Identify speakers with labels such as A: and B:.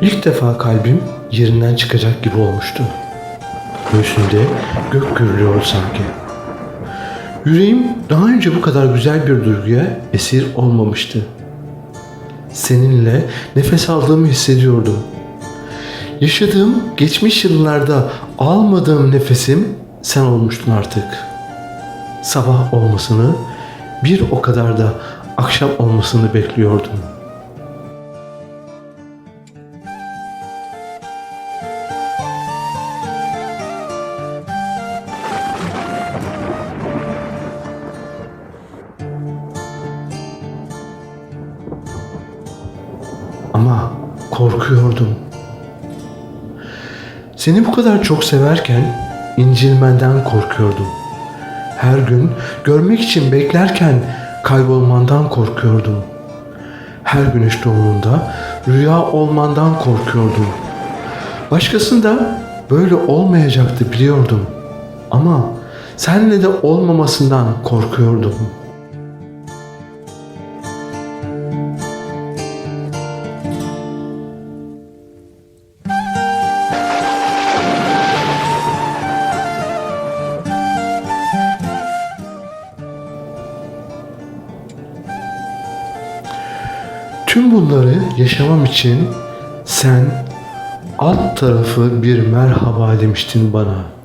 A: İlk defa kalbim yerinden çıkacak gibi olmuştu. Göğsümde gök gürlüyor sanki. Yüreğim daha önce bu kadar güzel bir duyguya esir olmamıştı. Seninle nefes aldığımı hissediyordum. Yaşadığım geçmiş yıllarda almadığım nefesim sen olmuştun artık. Sabah olmasını, bir o kadar da akşam olmasını bekliyordum. Korkuyordum. Seni bu kadar çok severken incilmenden korkuyordum. Her gün görmek için beklerken kaybolmandan korkuyordum. Her güneş doğumunda rüya olmandan korkuyordum. Başkasında böyle olmayacaktı biliyordum. Ama senle de olmamasından korkuyordum. Tüm bunları yaşamam için sen alt tarafı bir merhaba demiştin bana.